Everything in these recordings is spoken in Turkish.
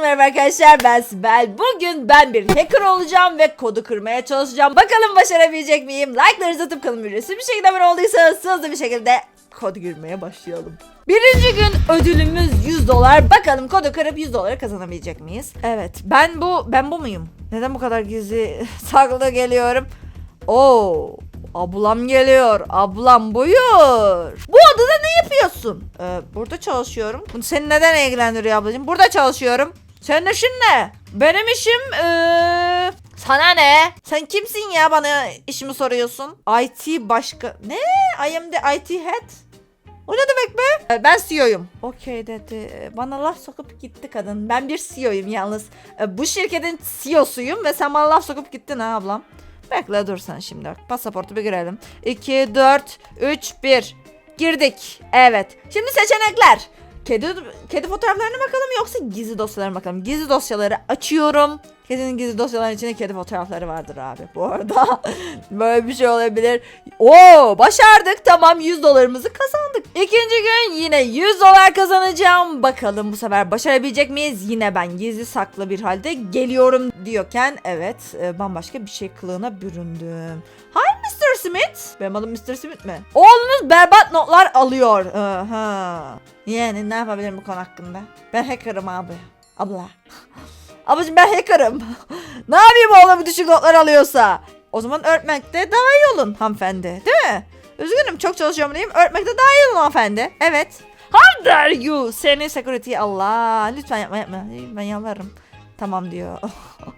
merhaba arkadaşlar ben Sibel. Bugün ben bir hacker olacağım ve kodu kırmaya çalışacağım. Bakalım başarabilecek miyim? Like'larınızı atıp kalın videosu bir şekilde abone olduysanız hızlı bir şekilde kodu girmeye başlayalım. Birinci gün ödülümüz 100 dolar. Bakalım kodu kırıp 100 doları kazanabilecek miyiz? Evet ben bu ben bu muyum? Neden bu kadar gizli saklı geliyorum? Oo Ablam geliyor. Ablam buyur. Bu odada ne yapıyorsun? Ee, burada çalışıyorum. Bu seni neden ilgilendiriyor ablacığım? Burada çalışıyorum. Senin işin ne? Benim işim ee... Sana ne? Sen kimsin ya bana işimi soruyorsun? IT başka... Ne? I am the IT head. O ne demek be? Ee, Ben CEO'yum. Okey dedi. Bana laf sokup gitti kadın. Ben bir CEO'yum yalnız. Ee, Bu şirketin CEO'suyum ve sen bana laf sokup gittin ha ablam. Bekle dur sen şimdi. Pasaportu bir girelim. 2, 4, 3, 1. Girdik. Evet. Şimdi seçenekler. Kedi, kedi fotoğraflarına bakalım yoksa gizli dosyalarına bakalım. Gizli dosyaları açıyorum. Kedinin gizli dosyaların içinde kedi fotoğrafları vardır abi. Bu arada böyle bir şey olabilir. Oo başardık. Tamam 100 dolarımızı kazandık. İkinci gün yine 100 dolar kazanacağım. Bakalım bu sefer başarabilecek miyiz? Yine ben gizli saklı bir halde geliyorum diyorken evet e, bambaşka bir şey kılığına büründüm. Hi Mr. Smith. Benim adım Mr. Smith mi? Oğlunuz berbat notlar alıyor. Aha. Yani ne yapabilirim bu konu hakkında? Ben hacker'ım abi. Abla. Ablacığım ben hacker'ım. ne yapayım oğlum düşük notlar alıyorsa? O zaman öğretmekte daha iyi olun hanımefendi. Değil mi? Üzgünüm çok çalışıyorum diyeyim. Öğretmekte daha iyi olun hanımefendi. Evet. How dare you? Seni security Allah. Lütfen yapma yapma. Ben yalvarırım. Tamam diyor.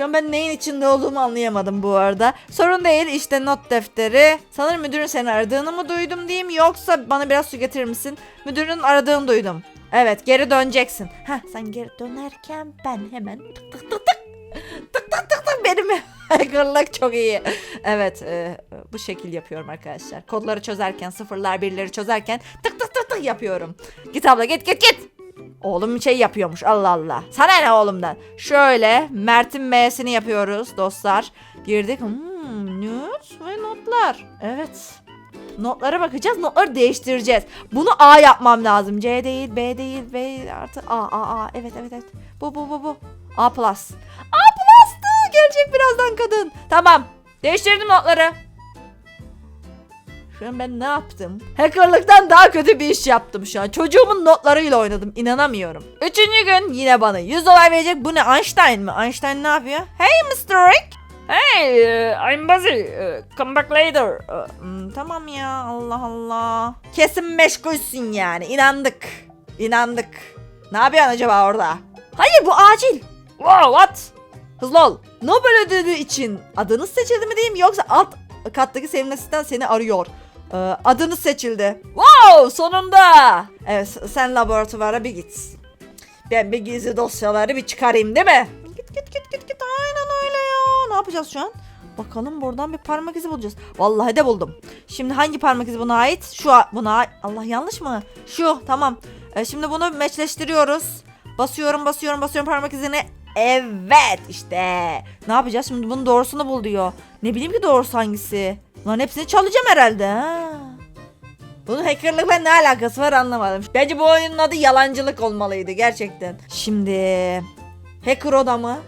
An ben neyin içinde olduğumu anlayamadım bu arada. Sorun değil işte not defteri. Sanırım müdürün seni aradığını mı duydum diyeyim yoksa bana biraz su getirir misin? Müdürün aradığını duydum. Evet geri döneceksin. Heh sen geri dönerken ben hemen tık tık tık tık tık tık tık tık benim hackerlık çok iyi. Evet e, bu şekil yapıyorum arkadaşlar. Kodları çözerken sıfırlar birleri çözerken tık tık tık tık yapıyorum. Git abla git git git. Oğlum şey yapıyormuş Allah Allah. Sana ne oğlumdan? Şöyle Mert'in M'sini yapıyoruz dostlar. Girdik. Hmm, news ve notlar. Evet. Notlara bakacağız. Notları değiştireceğiz. Bunu A yapmam lazım. C değil, B değil, B artı A, A, A. Evet, evet, evet. Bu, bu, bu, bu. A plus. A plus'tı. Gelecek birazdan kadın. Tamam. Değiştirdim notları. An ben ne yaptım? Hackerlıktan daha kötü bir iş yaptım şu an. Çocuğumun notlarıyla oynadım. İnanamıyorum. Üçüncü gün yine bana 100 dolar verecek. Bu ne Einstein mi? Einstein ne yapıyor? Hey Mr. Rick. Hey, uh, I'm busy. Uh, come back later. Uh, hmm, tamam ya Allah Allah. Kesin meşgulsün yani. İnandık. İnandık. Ne yapıyorsun acaba orada? Hayır bu acil. Wow what? Hızlı ol. Nobel ödülü için adınız seçildi mi diyeyim yoksa alt kattaki sevimli asistan seni arıyor. Ee, adınız seçildi. Wow sonunda. Evet sen laboratuvara bir git. Ben bir gizli dosyaları bir çıkarayım değil mi? Git git git git git aynen öyle ya. Ne yapacağız şu an? Bakalım buradan bir parmak izi bulacağız. Vallahi de buldum. Şimdi hangi parmak izi buna ait? Şu buna ait. Allah yanlış mı? Şu tamam. Ee, şimdi bunu meçleştiriyoruz. Basıyorum basıyorum basıyorum parmak izini. Evet işte. Ne yapacağız şimdi bunun doğrusunu bul diyor. Ne bileyim ki doğrusu hangisi. Lan hepsini çalacağım herhalde. Ha. Bunun hackerlıkla ne alakası var anlamadım. Bence bu oyunun adı yalancılık olmalıydı gerçekten. Şimdi hacker odamı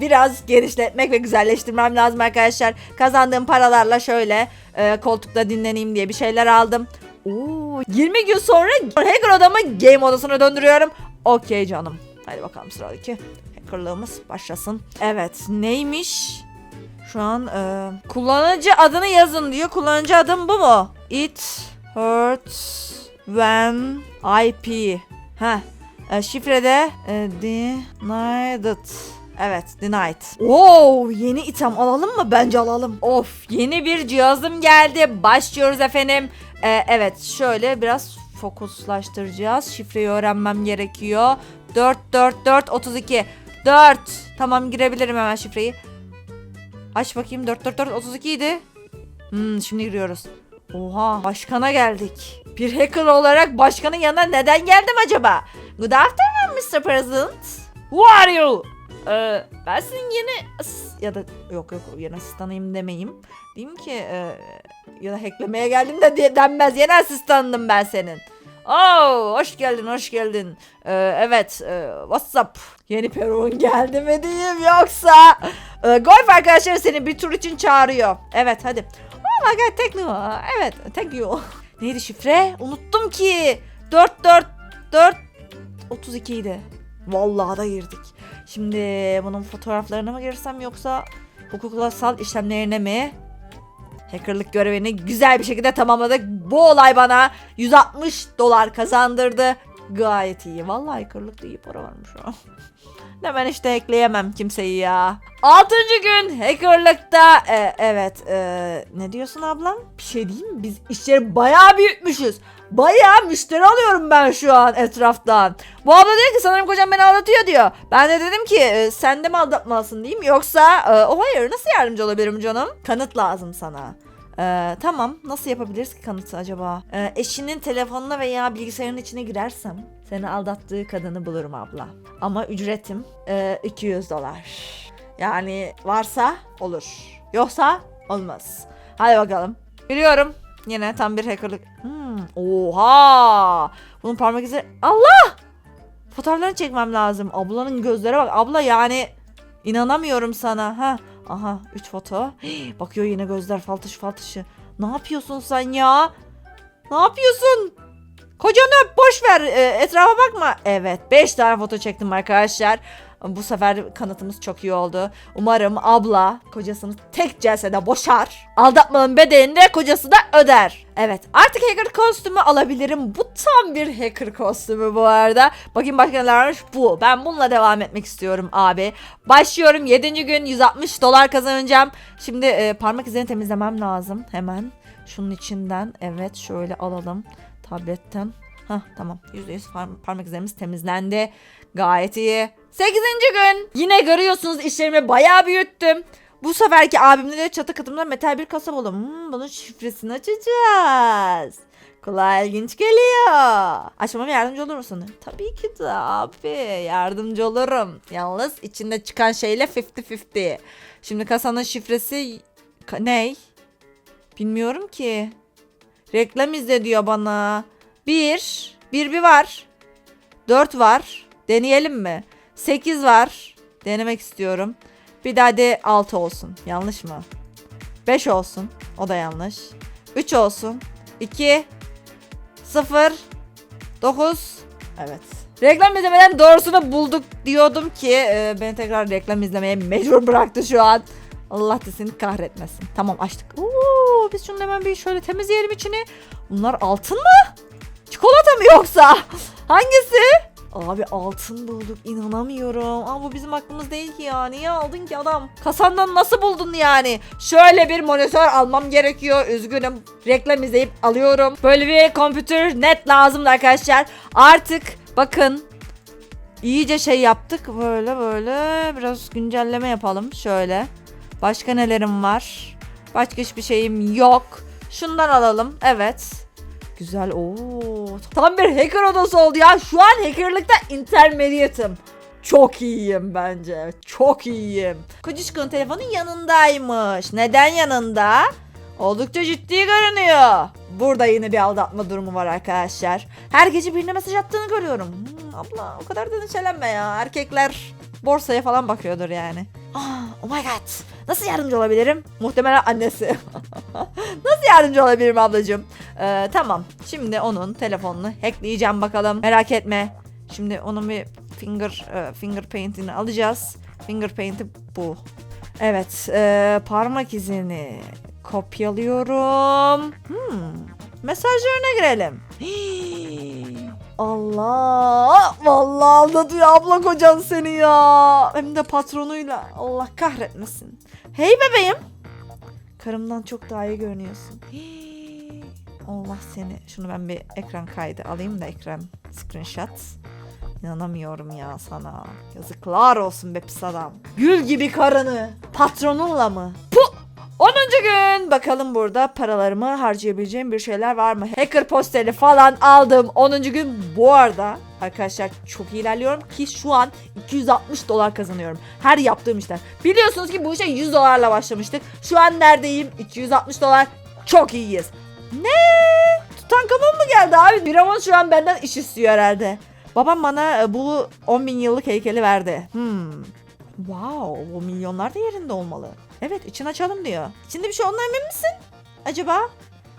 biraz genişletmek ve güzelleştirmem lazım arkadaşlar. Kazandığım paralarla şöyle e, koltukta dinleneyim diye bir şeyler aldım. Oo, 20 gün sonra hacker odamı game odasına döndürüyorum. Okey canım. Hadi bakalım sıradaki hackerlığımız başlasın. Evet neymiş? Şu an e, kullanıcı adını yazın diyor. Kullanıcı adım bu mu? It hurts when IP. Heh. E, şifrede e, denied. Evet denied. Oo yeni item alalım mı? Bence alalım. Of yeni bir cihazım geldi. Başlıyoruz efendim. E, evet şöyle biraz fokuslaştıracağız. Şifreyi öğrenmem gerekiyor. 4 4 4 32 4. Tamam girebilirim hemen şifreyi. Aç bakayım 444 32 idi. Hmm, şimdi giriyoruz. Oha başkana geldik. Bir hacker olarak başkanın yanına neden geldim acaba? Good afternoon Mr. President. Who are you? Ee, ben senin yeni ya da yok yok yeni asistanıyım demeyeyim. Diyeyim ki e, ya da hacklemeye geldim de diye denmez. Yeni asistandım ben senin. Oh, hoş geldin, hoş geldin. Ee, evet, e, what's up? Yeni peruğun geldi mi diyeyim yoksa? Ee, golf arkadaşlar seni bir tur için çağırıyor. Evet, hadi. Oh my god, thank you. Evet, thank you. Neydi şifre? Unuttum ki. 4 4 4 32 idi. Vallahi da girdik. Şimdi bunun fotoğraflarına mı girsem yoksa hukuksal işlemlerine mi? Hackerlık görevini güzel bir şekilde tamamladık. Bu olay bana 160 dolar kazandırdı. Gayet iyi. Vallahi hackerlıkta iyi para varmış ha. Ne ben işte hackleyemem kimseyi ya. Altıncı gün hackerlıkta. e, evet. e, ne diyorsun ablam? Bir şey diyeyim mi? Biz işleri bayağı büyütmüşüz. Bayağı müşteri alıyorum ben şu an etraftan. Bu abla diyor ki sanırım kocam beni aldatıyor diyor. Ben de dedim ki e, sen de mi aldatmalısın diyeyim yoksa e, o hayır nasıl yardımcı olabilirim canım? Kanıt lazım sana. Ee, tamam nasıl yapabiliriz ki kanıtı acaba? Ee, eşinin telefonuna veya bilgisayarın içine girersem seni aldattığı kadını bulurum abla. Ama ücretim e, 200 dolar. Yani varsa olur. Yoksa olmaz. Hadi bakalım. Giriyorum. Yine tam bir hackerlık. Hmm, oha! Bunun parmak izi... Allah! Fotoğraflarını çekmem lazım. Ablanın gözlere bak. Abla yani inanamıyorum sana. Ha. Aha 3 foto. Bakıyor yine gözler faltış faltışı. Ne yapıyorsun sen ya? Ne yapıyorsun? Kocanı boş ver e, etrafa bakma. Evet 5 tane foto çektim arkadaşlar. Bu sefer kanıtımız çok iyi oldu. Umarım abla kocasını tek celsede boşar. Aldatmanın bedelini de kocası da öder. Evet artık hacker kostümü alabilirim. Bu tam bir hacker kostümü bu arada. Bakayım başka neler varmış. Bu. Ben bununla devam etmek istiyorum abi. Başlıyorum 7. gün 160 dolar kazanacağım. Şimdi e, parmak izlerini temizlemem lazım. Hemen şunun içinden evet şöyle alalım. Tabletten. Hah tamam %100 par- parmak izlerimiz temizlendi. Gayet iyi. 8. gün. Yine görüyorsunuz işlerimi bayağı büyüttüm. Bu seferki abimle de çatı katımda metal bir kasa buldum. Hmm, bunun şifresini açacağız. Kulağa ilginç geliyor. Açmama yardımcı olur musun? Tabii ki de abi. Yardımcı olurum. Yalnız içinde çıkan şeyle 50-50. Şimdi kasanın şifresi Ka- ney? Bilmiyorum ki. Reklam izle diyor bana. Bir. Bir bir var. Dört var. Deneyelim mi? Sekiz var. Denemek istiyorum. Bir daha de altı olsun. Yanlış mı? Beş olsun. O da yanlış. Üç olsun. İki. Sıfır. Dokuz. Evet. Reklam izlemeden doğrusunu bulduk diyordum ki e, beni tekrar reklam izlemeye mecbur bıraktı şu an. Allah da seni kahretmesin. Tamam açtık. Oo, biz şunu hemen bir şöyle temizleyelim içini. Bunlar altın mı? Çikolata mı yoksa? Hangisi? Abi altın bulduk inanamıyorum. Ama bu bizim aklımız değil ki ya. Niye aldın ki adam? Kasandan nasıl buldun yani? Şöyle bir monitör almam gerekiyor. Üzgünüm. Reklam izleyip alıyorum. Böyle bir computer net lazımdı arkadaşlar. Artık bakın iyice şey yaptık. Böyle böyle biraz güncelleme yapalım. Şöyle. Başka nelerim var? Başka hiçbir şeyim yok. Şundan alalım. Evet. Güzel. Oo. Tam bir hacker odası oldu ya. Şu an hackerlıkta intermediate'ım. Çok iyiyim bence. Çok iyiyim. Kocuşkun telefonun yanındaymış. Neden yanında? Oldukça ciddi görünüyor. Burada yine bir aldatma durumu var arkadaşlar. Her gece birine mesaj attığını görüyorum. Hmm, abla o kadar da endişelenme ya. Erkekler borsaya falan bakıyordur yani. Oh my god. Nasıl yardımcı olabilirim? Muhtemelen annesi. Nasıl yardımcı olabilirim ablacığım? Ee, tamam. Şimdi onun telefonunu hackleyeceğim bakalım. Merak etme. Şimdi onun bir finger e, finger paint'ini alacağız. Finger paint'i bu. Evet. e, parmak izini kopyalıyorum. Hmm. Mesajlarına girelim. Hii. Allah! Vallahi aldatıyor abla kocan seni ya. Hem de patronuyla. Allah kahretmesin. Hey bebeğim. Karımdan çok daha iyi görünüyorsun. Allah seni. Şunu ben bir ekran kaydı alayım da ekran screenshot. İnanamıyorum ya sana. Yazıklar olsun be pis adam. Gül gibi karını. Patronunla mı? Puh! 10. gün. Bakalım burada paralarımı harcayabileceğim bir şeyler var mı? Hacker posteri falan aldım. 10. gün bu arada arkadaşlar çok ilerliyorum ki şu an 260 dolar kazanıyorum. Her yaptığım işten. Biliyorsunuz ki bu işe 100 dolarla başlamıştık. Şu an neredeyim? 260 dolar. Çok iyiyiz. Ne? Tutankamon mu geldi abi. Firavun şu an benden iş istiyor herhalde. Babam bana e, bu 10 bin yıllık heykeli verdi. Hmm. Wow, bu milyonlar da yerinde olmalı. Evet, için açalım diyor. İçinde bir şey olduğuna emin misin? Acaba?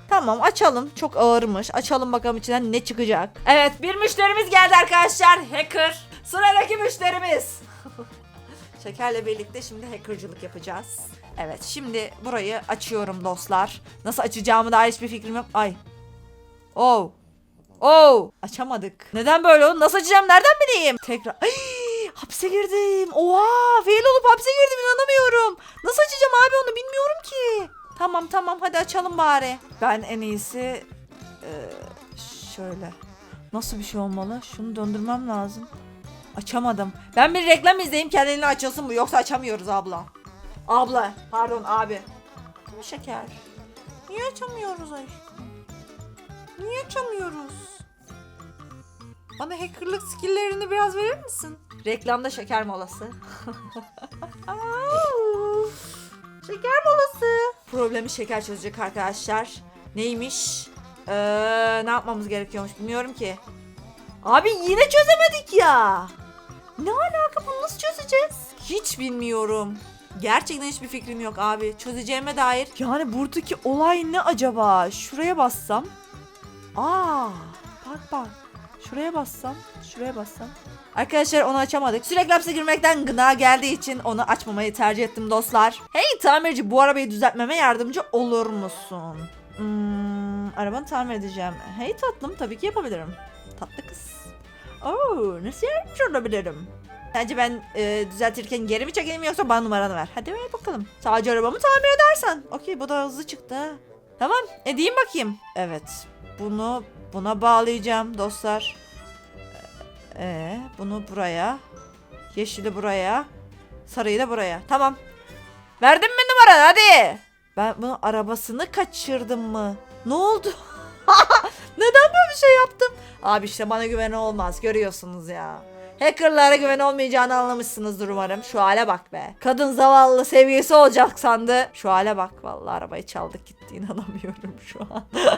Tamam açalım. Çok ağırmış. Açalım bakalım içinden ne çıkacak. Evet bir müşterimiz geldi arkadaşlar. Hacker. Sıradaki müşterimiz. Şekerle birlikte şimdi hackercılık yapacağız. Evet şimdi burayı açıyorum dostlar. Nasıl açacağımı dair hiçbir fikrim yok. Ay. Oh. Oh. Açamadık. Neden böyle oldu? Nasıl açacağım? Nereden bileyim? Tekrar. Ay, hapse girdim. Oha. Fail olup hapse girdim. inanamıyorum. Nasıl açacağım abi onu bilmiyorum ki. Tamam tamam hadi açalım bari. Ben en iyisi e, şöyle. Nasıl bir şey olmalı? Şunu döndürmem lazım. Açamadım. Ben bir reklam izleyeyim kendini açılsın bu yoksa açamıyoruz abla. Abla pardon abi. Şeker? Niye açamıyoruz aşkım? Niye açamıyoruz? Bana hackerlık skilllerini biraz verir misin? Reklamda şeker molası. şeker molası. Problemi şeker çözecek arkadaşlar. Neymiş? Ee, ne yapmamız gerekiyormuş bilmiyorum ki. Abi yine çözemedik ya. Ne alaka bunu nasıl çözeceğiz? Hiç bilmiyorum. Gerçekten hiçbir fikrim yok abi. Çözeceğime dair. Yani buradaki olay ne acaba? Şuraya bassam. Aa, bak bak. Şuraya bassam, şuraya bassam. Arkadaşlar onu açamadık. Sürekli hapse girmekten gına geldiği için onu açmamayı tercih ettim dostlar. Hey tamirci bu arabayı düzeltmeme yardımcı olur musun? Hmm, arabanı tamir edeceğim. Hey tatlım tabii ki yapabilirim. Tatlı kız. Oo, nasıl yardımcı olabilirim? Sence ben e, düzeltirken geri mi çekeyim yoksa bana numaranı ver. Hadi ver bakalım. Sadece arabamı tamir edersen. Okey bu da hızlı çıktı. Tamam edeyim bakayım. Evet bunu buna bağlayacağım dostlar. Ee, bunu buraya. Yeşili buraya. Sarıyı da buraya. Tamam. Verdin mi numaranı hadi. Ben bunun arabasını kaçırdım mı? Ne oldu? Neden böyle bir şey yaptım? Abi işte bana güven olmaz görüyorsunuz ya. Hackerlara güven olmayacağını anlamışsınızdır umarım. Şu hale bak be. Kadın zavallı sevgisi olacak sandı. Şu hale bak. Vallahi arabayı çaldık gitti. inanamıyorum şu an.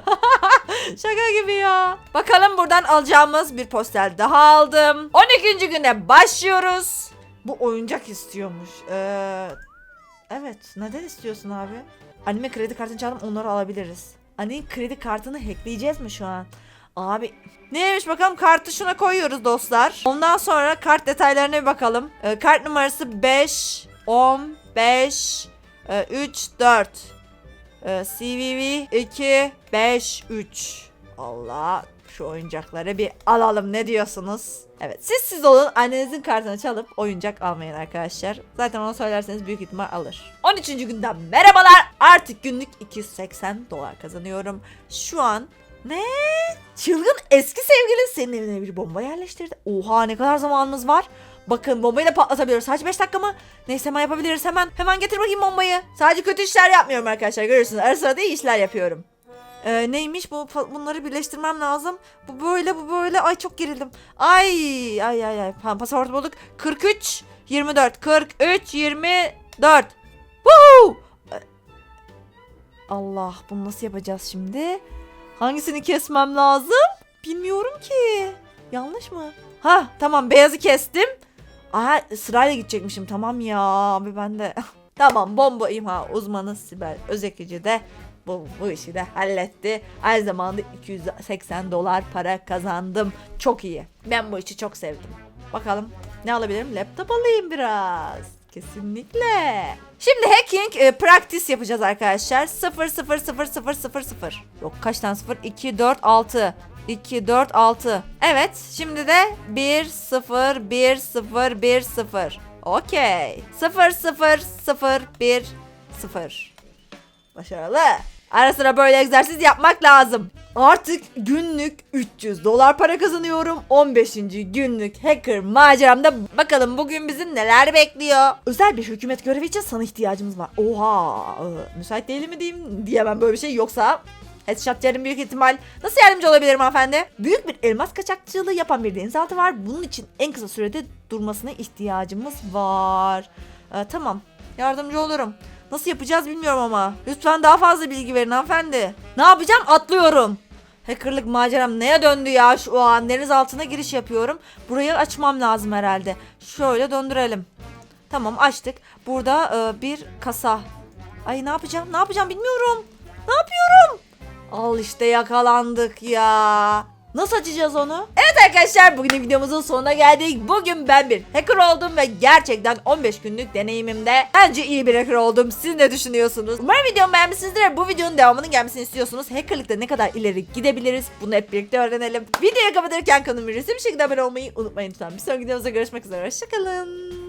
Şaka gibi ya. Bakalım buradan alacağımız bir poster daha aldım. 12. güne başlıyoruz. Bu oyuncak istiyormuş. Ee, evet. Neden istiyorsun abi? Anime kredi kartını çaldım onları alabiliriz. Annenin kredi kartını hackleyeceğiz mi şu an? Abi neymiş bakalım kartı şuna koyuyoruz dostlar. Ondan sonra kart detaylarına bir bakalım. Ee, kart numarası 5, 10, 5, 3, 4. Ee, CVV 2, 5, 3. Allah şu oyuncakları bir alalım ne diyorsunuz? Evet siz siz olun annenizin kartını çalıp oyuncak almayın arkadaşlar. Zaten ona söylerseniz büyük ihtimal alır. 13. günden merhabalar. Artık günlük 280 dolar kazanıyorum. Şu an ne? Çılgın eski sevgilin senin evine bir bomba yerleştirdi. Oha ne kadar zamanımız var. Bakın bombayı da patlatabiliyoruz. Sadece 5 dakika mı? Neyse hemen yapabiliriz hemen. Hemen getir bakayım bombayı. Sadece kötü işler yapmıyorum arkadaşlar. Görüyorsunuz ara sıra da iyi işler yapıyorum. Ee, neymiş bu bunları birleştirmem lazım. Bu böyle bu böyle. Ay çok gerildim. Ay ay ay ay. Ha, pasaport bulduk. 43 24 43 24. Woohoo! Ee, Allah bunu nasıl yapacağız şimdi? Hangisini kesmem lazım? Bilmiyorum ki. Yanlış mı? Ha tamam beyazı kestim. Aha sırayla gidecekmişim tamam ya abi ben de. tamam bomba imha uzmanı Sibel Özekici de bu, bu işi de halletti. Aynı zamanda 280 dolar para kazandım. Çok iyi. Ben bu işi çok sevdim. Bakalım ne alabilirim? Laptop alayım biraz. Kesinlikle. Şimdi hacking e, practice yapacağız arkadaşlar. 0 0 0 0 0 0. Yok kaç tane 0? 2 4 6. 2 4 6. Evet, şimdi de 1 0 1 0 1 0. Okey. 0 0 0 1 0. Başarılı. Ara sıra böyle egzersiz yapmak lazım. Artık günlük 300 dolar para kazanıyorum. 15. günlük hacker maceramda bakalım bugün bizi neler bekliyor. Özel bir hükümet görevi için sana ihtiyacımız var. Oha. e, Müsait değil mi diyeyim diyemem böyle bir şey yoksa Headshot yerim büyük ihtimal. Nasıl yardımcı olabilirim hanımefendi? Büyük bir elmas kaçakçılığı yapan bir denizaltı var. Bunun için en kısa sürede durmasına ihtiyacımız var. Ee, tamam. Yardımcı olurum. Nasıl yapacağız bilmiyorum ama. Lütfen daha fazla bilgi verin hanımefendi. Ne yapacağım? Atlıyorum. Hackerlık maceram neye döndü ya şu an? Deniz altına giriş yapıyorum. Burayı açmam lazım herhalde. Şöyle döndürelim. Tamam açtık. Burada e, bir kasa. Ay ne yapacağım? Ne yapacağım bilmiyorum. Ne yapıyorum? Al işte yakalandık ya. Nasıl açacağız onu? Evet arkadaşlar bugün videomuzun sonuna geldik. Bugün ben bir hacker oldum ve gerçekten 15 günlük deneyimimde bence iyi bir hacker oldum. Siz ne düşünüyorsunuz? Umarım videomu beğenmişsinizdir. Bu videonun devamının gelmesini istiyorsunuz. Hackerlıkta ne kadar ileri gidebiliriz? Bunu hep birlikte öğrenelim. Videoyu kapatırken kanalıma resim şekilde abone olmayı unutmayın lütfen. Bir sonraki videomuzda görüşmek üzere. Hoşçakalın.